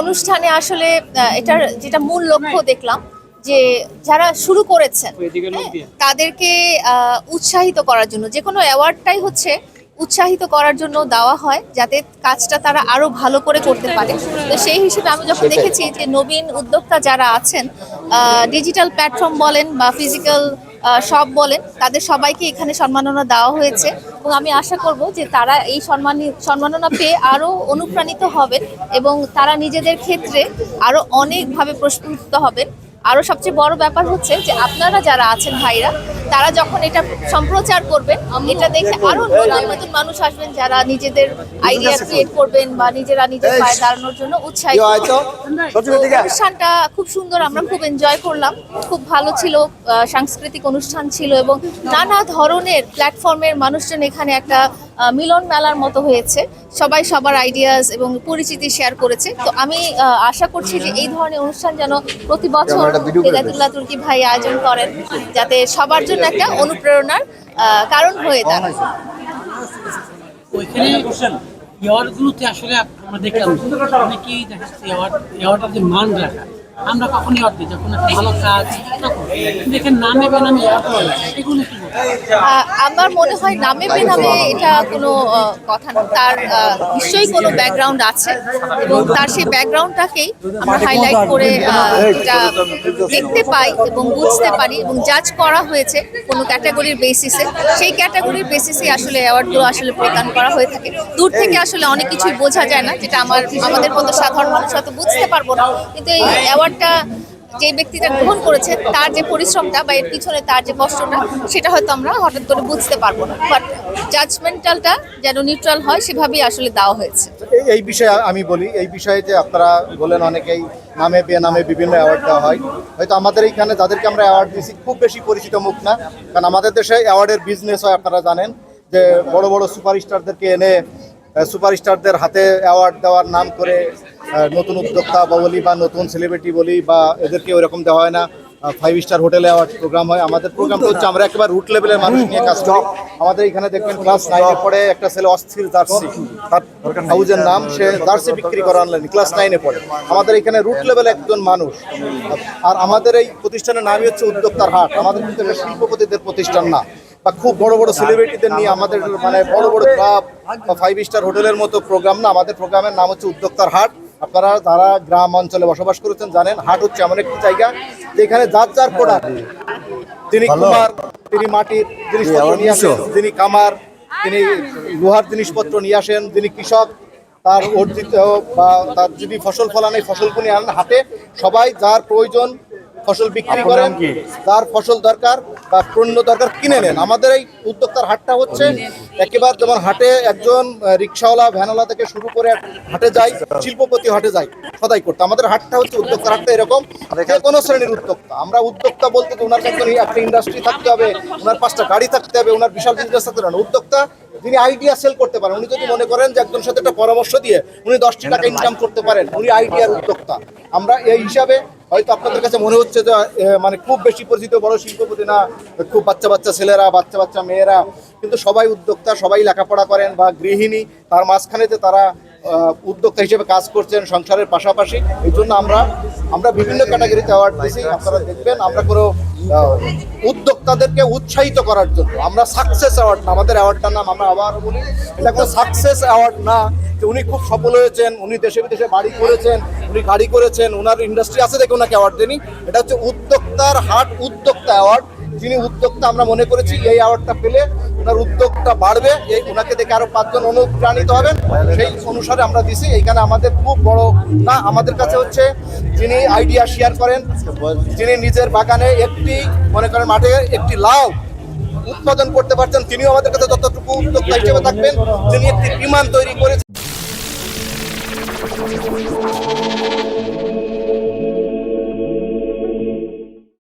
অনুষ্ঠানে আসলে এটার যেটা মূল লক্ষ্য দেখলাম যে যারা শুরু করেছেন হ্যাঁ, তাদেরকে উৎসাহিত করার জন্য যে কোনো অ্যাওয়ার্ডটাই হচ্ছে উৎসাহিত করার জন্য দেওয়া হয় যাতে কাজটা তারা আরও ভালো করে করতে পারে। তো সেই হিসেবে আমি যখন দেখেছি যে নবীন উদ্যোক্তা যারা আছেন ডিজিটাল প্ল্যাটফর্ম বলেন বা ফিজিক্যাল সব বলেন। তাদের সবাইকে এখানে সম্মাননা দেওয়া হয়েছে এবং আমি আশা করব যে তারা এই সম্মানী, সম্মাননা পেয়ে আরও অনুপ্রাণিত হবেন এবং তারা নিজেদের ক্ষেত্রে আরও অনেকভাবে প্রস্ফুটিত হবেন। আরও সবচেয়ে বড় ব্যাপার হচ্ছে যে আপনারা যারা আছেন ভাইরা তারা যখন এটা সম্প্রচার করবেন এটা দেখে আরও নতুন নতুন মানুষ আসবেন যারা নিজেদের আইডিয়া ক্রিয়েট করবেন বা নিজেরা নিজের পায়ে দাঁড়ানোর জন্য উৎসাহিত অনুষ্ঠানটা খুব সুন্দর আমরা খুব এনজয় করলাম। খুব ভালো ছিল সাংস্কৃতিক অনুষ্ঠান ছিল এবং নানা ধরনের প্ল্যাটফর্মের মানুষজন এখানে একটা মিলন মেলার মতো হয়েছে। সবাই সবার আইডিয়াস এবং পরিচিতি শেয়ার করেছে। তো আমি আশা করছি যে এই ধরনের অনুষ্ঠান যেন প্রতি বছর হেদায়তুল্লাহ তুর্কি ভাই আয়োজন করেন যাতে সবার জন্য একটা অনুপ্রেরণার কারণ হয়ে দাঁড়ায়। আমরা অনেকেই মান রাখা। আমরা কখন অ্যাওয়ার্ড দিই যখন ভালো কাজ তখন নামে বেনামে এগুলো আমার মনে হয় নামে বেনামে এটা কোনো কথা না। তার নিশ্চয়ই কোনো ব্যাকগ্রাউন্ড আছে এবং তার সেই ব্যাকগ্রাউন্ডটাকেই আমরা হাইলাইট করে এটা দেখতে পাই এবং বুঝতে পারি এবং জাজ করা হয়েছে কোনো ক্যাটাগরির বেসিসে সেই ক্যাটাগরির বেসিসে আসলে অ্যাওয়ার্ডগুলো আসলে প্রদান করা হয়ে থাকে। দূর থেকে আসলে অনেক কিছুই বোঝা যায় না যেটা আমার আমাদের মতো সাধারণ মানুষ হয়তো বুঝতে পারব না। কিন্তু এই অ্যাওয়ার্ডটা যে ব্যক্তিটা গ্রহণ করেছে, তার যে পরিশ্রমটা বা এর পিছনে তার যে কষ্টটা, সেটা হয়তো আমরা হঠাৎ করে বুঝতে পারব না। বাট জাজমেন্টালটা যেন নিউট্রাল হয়, সেভাবেই আসলে দেওয়া হয়েছে। এই- বিষয়ে আমি বলি, এই বিষয়ে যে আপনারা বলেন অনেকেই, নামে, বেনামে বিভিন্ন অ্যাওয়ার্ড দেওয়া হয়। হয়তো আমাদের এইখানে যাদেরকে আমরা অ্যাওয়ার্ড দিয়েছি, খুব বেশি পরিচিত মুখ না। কারণ আমাদের দেশে অ্যাওয়ার্ডের বিজনেস হয়, আপনারা জানেন, যে বড় বড় সুপারস্টারদেরকে এনে সুপারস্টারদের হাতে অ্যাওয়ার্ড দেওয়ার নাম করে নতুন উদ্যোক্তা বলি বা নতুন সেলিব্রিটি বলি বা এদেরকে ওরকম দেওয়া হয় না। ফাইভ স্টার হোটেলে অ্যাওয়ার্ড প্রোগ্রাম হয়। আমাদের প্রোগ্রামটা হচ্ছে আমরা একেবারে রুট লেভেলের মানুষ নিয়ে কাজ করি। আমাদের এখানে দেখবেন ক্লাস নাইনে পড়ে একটা ছেলে অস্থির জার্সি তার হাউজের নাম সে জার্সি বিক্রি করে অনলাইনে ক্লাস নাইনে পড়ে। আমাদের এখানে রুট লেভেল একজন মানুষ। আর আমাদের এই প্রতিষ্ঠানের নামই হচ্ছে উদ্যোক্তার হাট। আমাদের কিন্তু শিল্পপতিদের প্রতিষ্ঠান না। বা খুব বড় বড় সেলিব্রিটিদের নিয়ে আমাদের মানে বড় বড় ক্লাব বা ফাইভ স্টার হোটেলের মতো প্রোগ্রাম না। আমাদের প্রোগ্রামের নাম হচ্ছে উদ্যোক্তার হাট। আপনারা যারা গ্রাম অঞ্চলে বসবাস করেছেন জানেন হাট হচ্ছে এমন একটি জায়গা যেখানে যার যার প্রোডাক্ট তিনি কুমার তিনি মাটির জিনিসপত্র নিয়ে আসেন তিনি কামার তিনি লোহার জিনিসপত্র নিয়ে আসেন তিনি কৃষক। তার অর্জিত বা তার যদি ফসল ফলান এই ফসলগুলি আনেন হাটে সবাই যার প্রয়োজন ফসল বিক্রি করেন যার ফসল দরকার বা পণ্য দরকার কিনে নেন। আমাদের এই উদ্যোক্তার হাটটা হচ্ছে একেবারে যেমন হাটে একজন রিক্সাওয়ালা ভ্যানওয়ালা থেকে শুরু করে হাটে যায় শিল্পপতি হাটে যায় সদাই করতে। আমাদের হাটটা হচ্ছে উদ্যোক্তার হাটটা এরকম যে কোনো শ্রেণির উদ্যোক্তা। আমরা উদ্যোক্তা বলতে তো ওনার একজন একটা ইন্ডাস্ট্রি থাকতে হবে ওনার পাঁচটা গাড়ি থাকতে হবে ওনার বিশাল বিজনেস থাকতে হবে। উদ্যোক্তা যিনি আইডিয়া সেল করতে পারেন উনি যদি মনে করেন যে একজন সাথে একটা পরামর্শ দিয়ে উনি দশটি টাকা ইনকাম করতে পারেন উনি আইডিয়ার উদ্যোক্তা। আমরা এই হিসাবে হয়তো আপনাদের কাছে মনে হচ্ছে যে মানে খুব বেশি পরিচিত বড় শিল্পপতি না খুব বাচ্চা বাচ্চা ছেলেরা বাচ্চা বাচ্চা মেয়েরা কিন্তু সবাই উদ্যোক্তা সবাই লেখাপড়া করেন বা গৃহিণী তার মাঝখানেতে তারা উদ্যোক্তা হিসেবে কাজ করছেন সংসারের পাশাপাশি। এই জন্য আমরা আমরা বিভিন্ন ক্যাটাগরিতে অ্যাওয়ার্ড দিয়েছি আপনারা দেখবেন, আমরা কোনো উদ্যোক্তাদেরকে উৎসাহিত করার জন্য, আমরা সাকসেস অ্যাওয়ার্ড না, আমাদের অ্যাওয়ার্ডটার নাম আমরা আবার বলি, এটা কোনো সাকসেস অ্যাওয়ার্ড না, যে উনি খুব সফল হয়েছেন, উনি দেশে বিদেশে বাড়ি করেছেন, উনি গাড়ি করেছেন ওনার ইন্ডাস্ট্রি আছে দেখে ওনাকে অ্যাওয়ার্ড দেনি এটা হচ্ছে উদ্যোক্তার হাট উদ্যোক্তা অ্যাওয়ার্ড যিনি উদ্যোক্তা আমরা মনে করেছি, এই অ্যাওয়ার্ডটা পেলে ওনার উদ্যোগটা বাড়বে, এই ওনাকে দেখে আরও পাঁচজন অনুপ্রাণিত হবেন। সেই অনুসারে আমরা দিছি, এইখানে আমাদের খুব বড় না, আমাদের কাছে হচ্ছে যিনি আইডিয়া শেয়ার করেন, যিনি নিজের বাগানে একটি, মনে করেন মাঠে একটি লাউ উৎপাদন করতে পারছেন, তিনিও আমাদের কাছে যতটুকু উদ্যোক্তা হিসেবে থাকবেন, যিনি একটি বিমান তৈরি করেছেন।